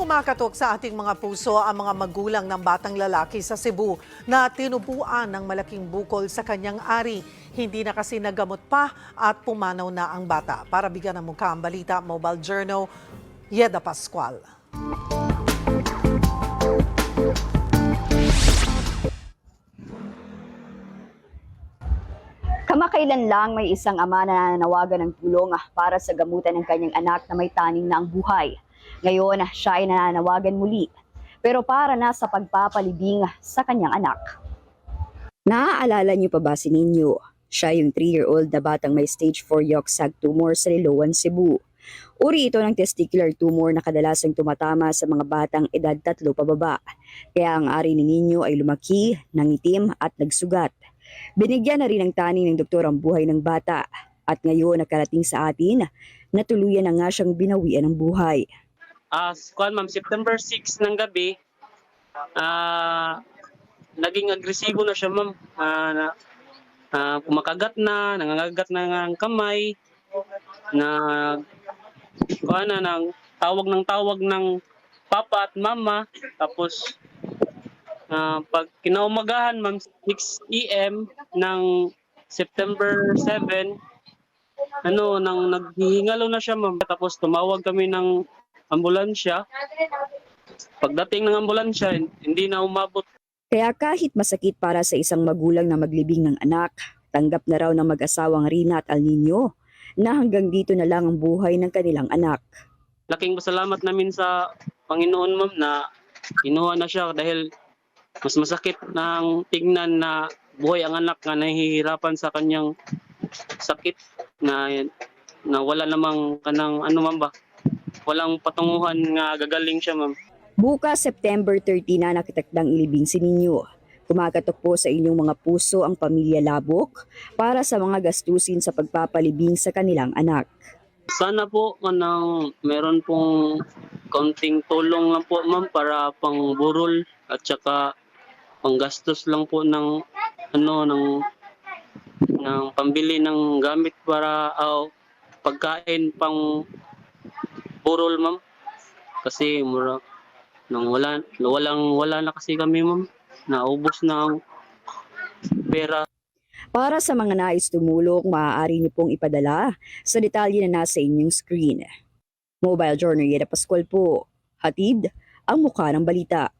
kumakatok sa ating mga puso ang mga magulang ng batang lalaki sa Cebu na tinubuan ng malaking bukol sa kanyang ari. Hindi na kasi nagamot pa at pumanaw na ang bata. Para bigyan ng mukha ang balita, Mobile Journal, Yeda Pascual. Kamakailan lang may isang ama na nananawagan ng tulong ah, para sa gamutan ng kanyang anak na may taning na ang buhay. Ngayon, ah, siya ay nananawagan muli, pero para na sa pagpapalibing sa kanyang anak. Naaalala niyo pa ba si Ninyo? Siya yung 3-year-old na batang may stage 4 yolk sac tumor sa Liloan, Cebu. Uri ito ng testicular tumor na kadalasang tumatama sa mga batang edad tatlo pababa. Kaya ang ari ni Ninyo ay lumaki, nangitim at nagsugat. Binigyan na rin ng taning ng doktor ang buhay ng bata at ngayon nakarating sa atin na tuluyan na nga siyang binawian ng buhay. Ah, kuan ma'am, September 6 ng gabi, ah, naging agresibo na siya ma'am. Ah, na, ah, kumakagat na, nangangagat na ng kamay, na kuan na ng tawag ng tawag ng papa at mama. Tapos, ah, pag kinaumagahan ma'am, 6 AM ng September 7, ano, nang naghihingalo na siya ma'am. Tapos tumawag kami ng ambulansya. Pagdating ng ambulansya, hindi na umabot. Kaya kahit masakit para sa isang magulang na maglibing ng anak, tanggap na raw ng mag-asawang Rina at Al Nino na hanggang dito na lang ang buhay ng kanilang anak. Laking pasalamat namin sa Panginoon ma'am na kinuha na siya dahil mas masakit ng tignan na buhay ang anak na nahihirapan sa kanyang sakit na na wala namang kanang ano ma'am ba walang patunguhan nga gagaling siya ma'am Bukas September 30 na nakitakdang ilibing si Ninyo. Kumakatok po sa inyong mga puso ang pamilya Labok para sa mga gastusin sa pagpapalibing sa kanilang anak. Sana po kanang meron pong kaunting tulong lang po ma'am para pang burol at saka panggastos lang po ng ano ng ng pambili ng gamit para aw pagkain pang burol ma'am kasi mura nang wala walang wala na kasi kami ma'am naubos na ang pera Para sa mga nais tumulong, maaari niyo pong ipadala sa detalye na nasa inyong screen. Mobile Journal Yeda Pascual po. Hatid ang mukha ng balita.